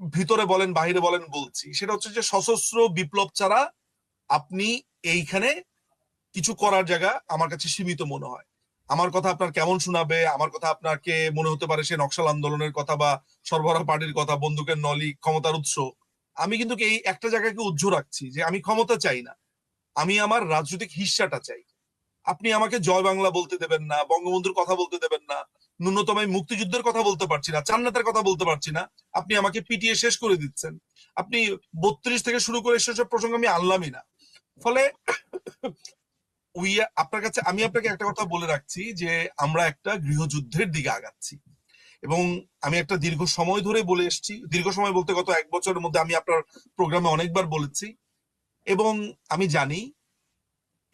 ভিতরে বলেন, বাহিরে বলেন বলছি। সেটা হচ্ছে যে সশস্ত্র বিপ্লব ছাড়া আপনি এইখানে কিছু করার জায়গা আমার কাছে সীমিত মনে হয়। আমার কথা আপনার কেমন শোনাবে? আমার কথা আপনাকে মনে হতে পারে সে নকশাল আন্দোলনের কথা বা সরবরাহ পার্টির কথা, বন্দুকের নলি, ক্ষমতার উৎস। আমি কিন্তু এই একটা জায়গাকে উজ্জ রাখছি যে আমি ক্ষমতা চাই না। আমি আমার রাজনৈতিক হিস্সাটা চাই। আপনি আমাকে জয় বাংলা বলতে দেবেন না, বঙ্গবন্ধুর কথা বলতে দেবেন না, ন্যূনতম মুক্তিযুদ্ধের কথা বলতে পারছি না, চান্নাতের কথা বলতে পারছি না, আপনি আমাকে পিটিয়ে শেষ করে দিচ্ছেন। আপনি বত্রিশ থেকে শুরু করে সেসব প্রসঙ্গ আমি আনলামই না। ফলে উই আপনার কাছে, আমি আপনাকে একটা কথা বলে রাখছি যে আমরা একটা গৃহযুদ্ধের দিকে আগাচ্ছি। এবং আমি একটা দীর্ঘ সময় ধরে বলে এসেছি, দীর্ঘ সময় বলতে গত এক বছরের মধ্যে আমি আপনার প্রোগ্রামে অনেকবার বলেছি। এবং আমি জানি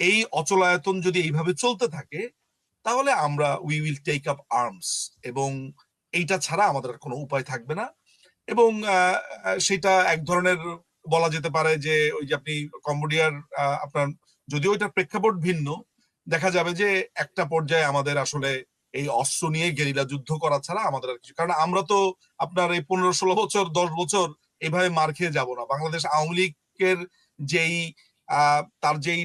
এই অচলায়তন যদি এইভাবে চলতে থাকে, তাহলে আমরা we will take up arms এবং এইটা ছাড়া আমাদের আর কোনো উপায় থাকবে না। এবং সেটা এক ধরনের বলা যেতে পারে যে ওই যে আপনি কম্বোডিয়ার আপনার যদিও এটার প্রেক্ষাপট ভিন্ন, দেখা যাবে যে একটা পর্যায়ে আমাদের আসলে এই অস্ত্র নিয়ে গেরিলা যুদ্ধ করা ছাড়া আমাদের আর কিছু, কারণ আমরা তো আপনার এই পনেরো ষোলো বছর, দশ বছর এইভাবে মার খেয়ে যাব না। বাংলাদেশ আওয়ামী লীগের যেই তার যেই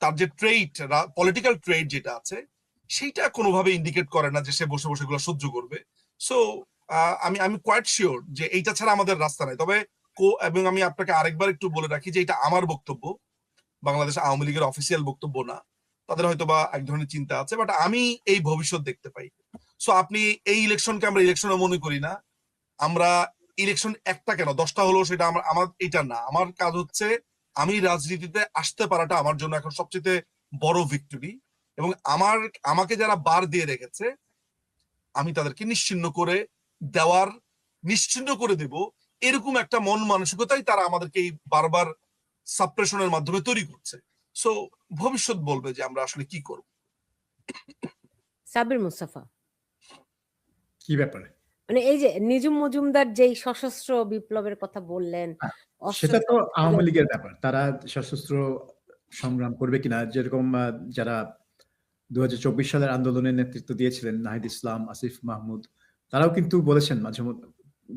তার যে ট্রেড পলিটিক্যাল ট্রেড যেটা আছে, সেইটা কোনোভাবে ইন্ডিকেট করে না যে সে বসে বসে এগুলো সহ্য করবে। সো আমি আমি কোয়াইট শিওর যে এইটা ছাড়া আমাদের রাস্তা নাই। তবে কো- এবং আমি আপনাকে আরেকবার একটু বলে রাখি যে এটা আমার বক্তব্য। বাংলাদেশ আওয়ামী লীগের অফিসিয়াল বক্তব্য না। তাদের হয়তো বা এক ধরনের চিন্তা আছে বাট আমি এই ভবিষ্যৎ দেখতে পাই। সো আপনি এই ইলেকশনকে আমরা ইলেকশনে মনে করি না। আমরা ইলেকশন একটা কেন? দশটা হলো সেটা আমার আমার, এটা না। আমার কাজ হচ্ছে আমি রাজনীতিতে আসতে পারাটা আমার জন্য এখন সবচেয়ে বড় ভিক্টরি এবং আমার আমাকে যারা বার দিয়ে রেখেছে আমি তাদেরকে নিশ্চিন্ন করে দেওয়ার নিশ্চিন্ন করে দেব এরকম একটা মন মানসিকতাই তারা আমাদেরকে এই বারবার সাপ্রেশনের মাধ্যমে তৈরি করছে। সো ভবিষ্যৎ বলবে যে আমরা আসলে কি করব। সাবির মুস্তাফা। কি ব্যাপারে? মানে এই যে নিজুম মজুমদার যেই সশস্ত্র বিপ্লবের কথা বললেন হ্যাঁ, সেটা তো আওয়ামী লীগের ব্যাপার। তারা সশস্ত্র সংগ্রাম করবে কিনা? যেরকম যারা দুই হাজার চব্বিশ সালের আন্দোলনের নেতৃত্ব দিয়েছিলেন, নাহিদ ইসলাম, আসিফ মাহমুদ, তারাও কিন্তু বলেছেন মাঝে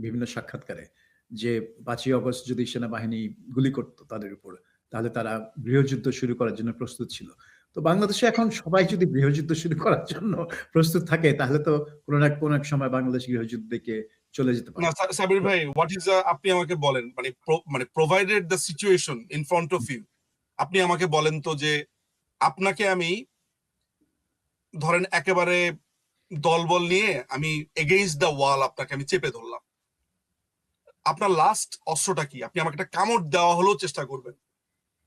বিভিন্ন সাক্ষাৎকারে যে পাঁচই অগস্ট যদি সেনাবাহিনী গুলি করতো তাদের উপর, তাহলে তারা গৃহযুদ্ধ শুরু করার জন্য প্রস্তুত ছিল। তো বাংলাদেশে এখন সবাই যদি গৃহযুদ্ধ শুরু করার জন্য প্রস্তুত থাকে, তাহলে তো কোনো না কোনো এক সময় বাংলাদেশ গৃহযুদ্ধকে চলে যেতে পারে। সাবির ভাই হোয়াট ইজ আপনি আমাকে বলেন মানে মানে provided the situation in front of you আপনি আমাকে বলেন তো যে আপনাকে আমি ধরেন একেবারে দলবল নিয়ে আমি এগেইনস্ট দ্য ওয়াল আপনাকে আমি চেপে ধরলাম। আপনার লাস্ট অস্ত্রটা কি? আপনি আমাকে একটা কামড় দেওয়া হলেও চেষ্টা করবেন।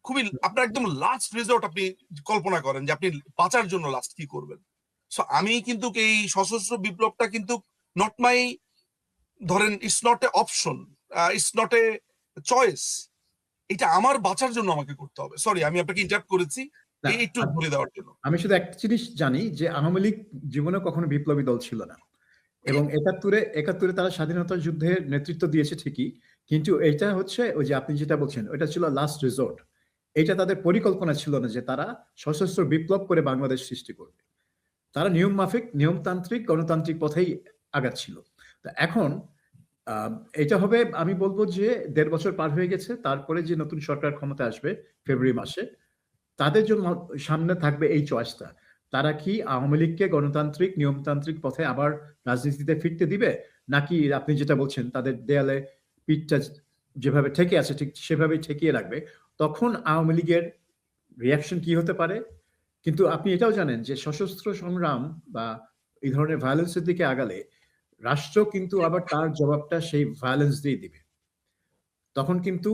খুবই, আপনার একদম লাস্ট রিজর্ট আপনি কল্পনা করেন যে আপনি বাঁচার জন্য লাস্ট কি করবেন। সো আমি কিন্তু এই সশস্ত্র বিপ্লবটা কিন্তু নট মাই ধরেন it's not a option it's not a choice এটা আমার বাঁচার জন্য আমাকে করতে হবে। সরি আমি আপনাকে ইন্টারাপ্ট করেছি। একটু ভুলে দেওয়ার জন্য। আমি শুধু একটা জিনিস জানি যে আওয়ামী লীগ জীবনে কখনো বিপ্লবী দল ছিল না। এবং একাত্তরে একাত্তরে তারা স্বাধীনতা যুদ্ধের নেতৃত্ব দিয়েছে ঠিকই কিন্তু এটা হচ্ছে ওই যে আপনি যেটা বলছেন ওটা ছিল লাস্ট রিসোর্ট এটা তাদের পরিকল্পনা ছিল না যে তারা সশস্ত্র বিপ্লব করে বাংলাদেশ সৃষ্টি করবে। তারা নিয়ম মাফিক নিয়মতান্ত্রিক গণতান্ত্রিক পথেই আগাচ্ছিল। তা এখন এটা হবে, আমি বলব যে দেড় বছর পার হয়ে গেছে, তারপরে যে নতুন সরকার ক্ষমতা আসবে ফেব্রুয়ারি মাসে, তাদের জন্য সামনে থাকবে এই চয়েসটা। তারা কি আওয়ামী লীগকে গণতান্ত্রিক, নিয়মতান্ত্রিক পথে আবার রাজনীতিতে ফিরতে দিবে? নাকি আপনি যেটা বলছেন, তাদের দেয়ালে পিঠটা যেভাবে ঠেকে আছে, ঠিক সেভাবেই ঠেকিয়ে রাখবে, তখন আওয়ামী লীগের রিয়াকশন কি হতে পারে? কিন্তু আপনি এটাও জানেন যে সশস্ত্র সংগ্রাম বা এই ধরনের ভায়োলেন্সের দিকে আগালে রাষ্ট্র কিন্তু আবার তার জবাবটা সেই ভায়োলেন্স দিয়ে দিবে। তখন কিন্তু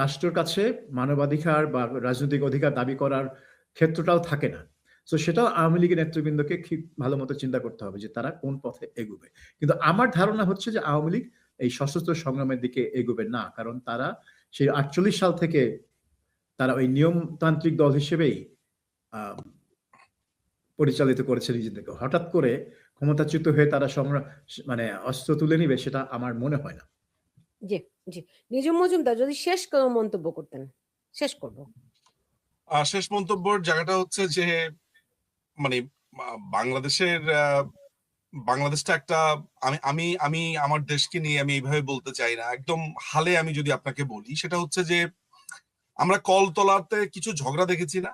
রাষ্ট্রের কাছে মানবাধিকার বা রাজনৈতিক অধিকার দাবি করার ক্ষেত্রটাও থাকে না। তো সেটাও আওয়ামী লীগের নেতৃবৃন্দকে ঠিক ভালো মতো চিন্তা করতে হবে যে তারা কোন পথে এগোবে। কিন্তু আমার ধারণা হচ্ছে যে আওয়ামী লীগ এই সশস্ত্র সংগ্রামের দিকে এগোবে না, কারণ তারা সেই আটচল্লিশ সাল থেকে তারা ওই নিয়মতান্ত্রিক দল হিসেবেই পরিচালিত করেছে নিজেদেরকে। হঠাৎ করে ক্ষমতাচ্যুত হয়ে তারা সংগ্রাম মানে অস্ত্র তুলে নিবে সেটা আমার মনে হয় না। জি জি। নিজুম মজুমদার যদি শেষ কোনো মন্তব্য করতেন শেষ করব। আর শেষ মন্তব্যের জায়গাটা হচ্ছে যে মানে বাংলাদেশের আহ, বাংলাদেশটা একটা আমি আমি আমি আমার দেশকে নিয়ে আমি এইভাবে বলতে চাই না। একদম হালে আমি যদি আপনাকে বলি সেটা হচ্ছে যে আমরা কলতলাতে কিছু ঝগড়া দেখেছি না?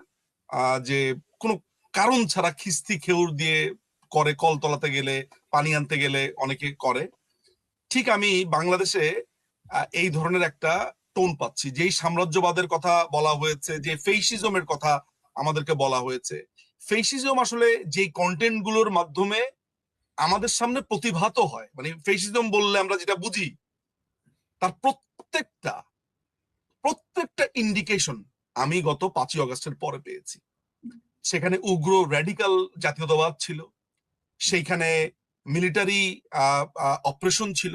যে কোনো কারণ ছাড়া খিস্তি খেউর দিয়ে করে কলতলাতে গেলে, পানি আনতে গেলে অনেকে করে। ঠিক আমি বাংলাদেশে এই ধরনের একটা টোন পাচ্ছি। যেই সাম্রাজ্যবাদের কথা বলা হয়েছে, যে ফেসিজমের কথা আমাদেরকে বলা হয়েছে। ফেসিজম আসলে যেই কন্টেন্টগুলোর মাধ্যমে আমাদের সামনে প্রতিভাত হয় মানে ফেসিজম বললে আমরা যেটা বুঝি, তার প্রত্যেকটা প্রত্যেকটা ইন্ডিকেশন আমি গত পাঁচই অগস্টের পরে পেয়েছি। সেখানে উগ্র র্যাডিক্যাল জাতীয়তাবাদ ছিল। সেইখানে মিলিটারি অপারেশন ছিল।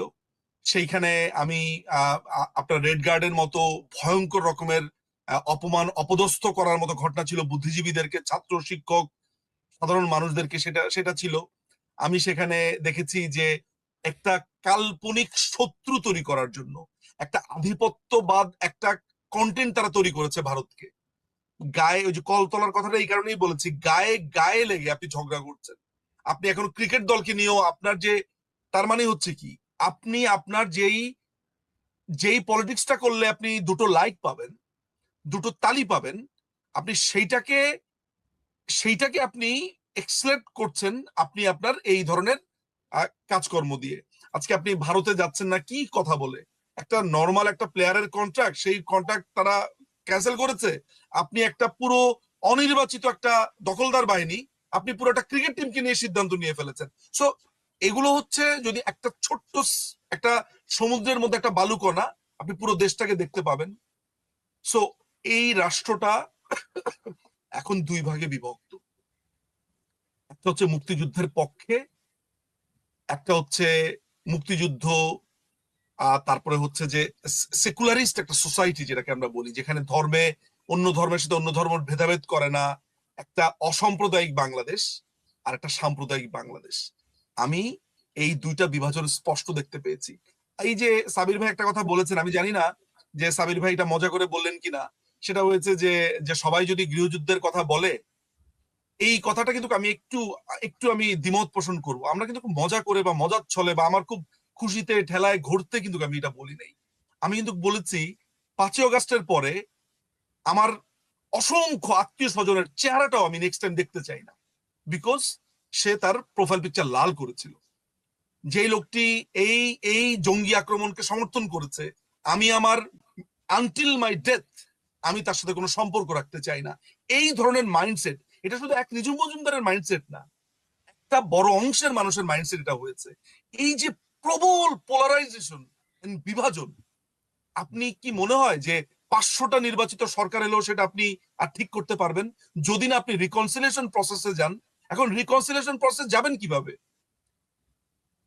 সেইখানে আমি আপনার রেড গার্ডের মতো ভয়ঙ্কর রকমের অপমান অপদস্থ করার মতো ঘটনা ছিল। বুদ্ধিজীবীদেরকে, ছাত্র, শিক্ষক, সাধারণ মানুষদেরকে সেটা সেটা ছিল। আমি সেখানে দেখেছি যে একটা কাল্পনিক শত্রু তৈরি করার জন্য, একটা আধিপত্যবাদ, একটা কন্টেন্ট তারা তৈরি করেছে ভারতকে। গায়ে, ওই যে কলতলার কথাটা এই কারণেই বলেছি, গায়ে গায়ে লেগে আপনি ঝগড়া করছেন। আপনি এখন ক্রিকেট দলকে নিয়েও আপনার যে, তার মানে হচ্ছে কি? আপনি আপনার যেই যেই পলিটিক্সটা করলে আপনি দুটো লাইক পাবেন, দুটো তালি পাবেন, আপনি সেইটাকে সেইটাকে আপনি এক্সলেট করছেন আপনি আপনার এই ধরনের কাজকর্ম দিয়ে। আজকে আপনি ভারতে যাচ্ছেন না, কি কথা বলে? একটা নর্মাল একটা প্লেয়ারের কন্ট্রাক্ট সেই কন্ট্রাক্ট তারা ক্যান্সেল করেছে। আপনি একটা পুরো অনির্বাচিত একটা দখলদার বাহিনী আপনি পুরো একটা ক্রিকেট টিমকে নিয়ে সিদ্ধান্ত নিয়ে ফেলেছেন। সো এগুলো হচ্ছে যদি একটা ছোট্ট একটা সমুদ্রের মধ্যে একটা বালুকণা, আপনি পুরো দেশটাকে দেখতে পাবেন। সো এই রাষ্ট্রটা এখন দুই ভাগে বিভক্ত। একটা হচ্ছে মুক্তিযুদ্ধের পক্ষে, একটা হচ্ছে মুক্তিযুদ্ধ তারপরে হচ্ছে যে সেকুলারিস্ট একটা সোসাইটি যেটাকে আমরা বলি, যেখানে ধর্মে অন্য ধর্মের সাথে অন্য ধর্ম ভেদাভেদ করে না। একটা অসাম্প্রদায়িক বাংলাদেশ আর একটা সাম্প্রদায়িক বাংলাদেশ। আমি এই দুইটা বিভাজন স্পষ্ট দেখতে পেয়েছি। এই যে সাবির ভাই একটা কথা বলেছেন, আমি জানি না যে সাবির ভাই এটা মজা করে বললেন কিনা। সেটা হয়েছে যে যে সবাই যদি গৃহযুদ্ধের কথা বলে, এই কথাটা কিন্তু আমি একটু একটু আমি দ্বিমত পোষণ করব। আমরা কিন্তু মজা করে বা মজার ছলে বা আমার খুব খুশিতে ঠেলায় ঘুরতে কিন্তু আমি এটা বলি নাই। আমি কিন্তু বলেছি, পাঁচই অগাস্টের পরে আমার অসংখ্য আত্মীয় স্বজনের চেহারাটাও আমি নেক্সট টাইম দেখতে চাই না। বিকজ সে তার প্রোফাইল পিকচার লাল করেছিল। যে লোকটি এই এই জঙ্গি আক্রমণকে সমর্থন করেছে, আমি আমার আনটিল মাই ডেথ আমি তার সাথে কোনো সম্পর্ক রাখতে চাই না। এই ধরনের মাইন্ডসেট এটা শুধু এক নিজু মজুমদারের মাইন্ডসেট না, একটা বড় অংশের মানুষের মাইন্ডসেট এটা হয়েছে। এই যে প্রবল পোলারাইজেশন বিভাজন, আপনি কি মনে হয় যে পাঁচশোটা নির্বাচিত সরকার এলেও সেটা আপনি আর ঠিক করতে পারবেন। যদি না আপনি রিকনসিলেশন প্রসেসে যান, এখন রিকনসিলেশন প্রসেস যাবেন কীভাবে?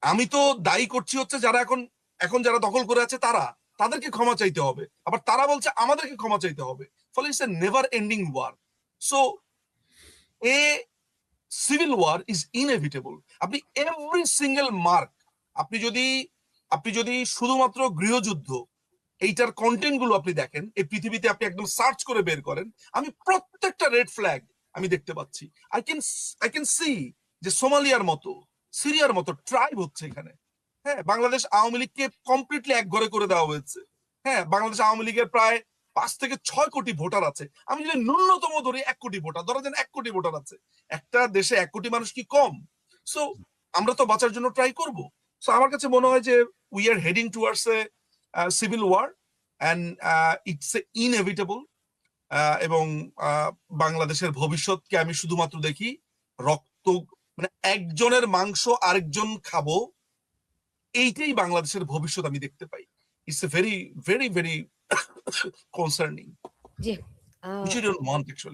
আমি তো দায়ী করছি হচ্ছে যারা এখন এখন যারা দখল করে আছে তারা, তাদেরকে ক্ষমা চাইতে হবে। আবার তারা বলছে আমাদেরকে ক্ষমা চাইতে হবে। ফলে it's a never ending war so a civil war is inevitable আপনি এভরি সিঙ্গেল মার্ক আপনি যদি আপনি যদি শুধুমাত্র গৃহযুদ্ধ এইটার কন্টেন্টগুলো আপনি দেখেন, এই পৃথিবীতে আপনি একদম সার্চ করে বের করেন, আমি প্রত্যেকটা রেড ফ্ল্যাগ আমি দেখতে পাচ্ছি। I can I can see যে সোমালিয়ার মতো, সিরিয়ার মতো ট্রাইব হচ্ছে এখানে। হ্যাঁ বাংলাদেশ আওয়ামী লীগকে কমপ্লিটলি এক ঘরে করে দেওয়া হয়েছে। হ্যাঁ বাংলাদেশ আওয়ামী লীগের প্রায় পাঁচ থেকে ছয় কোটি ভোটার আছে। আমি যদি ন্যূনতম ধরি এক কোটি ভোটার, ধরা যান এক কোটি ভোটার আছে। একটা দেশে এক কোটি মানুষ কি কম? সো আমরা তো বাঁচার জন্য ট্রাই করব। সো আমার কাছে মনে হয় যে we are heading towards a civil war and it's a inevitable এবং আহ, বাংলাদেশের ভবিষ্যৎকে আমি শুধুমাত্র দেখি রক্ত মানে একজনের মাংস আরেকজন খাব এইটাই বাংলাদেশের ভবিষ্যৎ আমি দেখতে পাই। It's a very very very concerning G you don't want actually?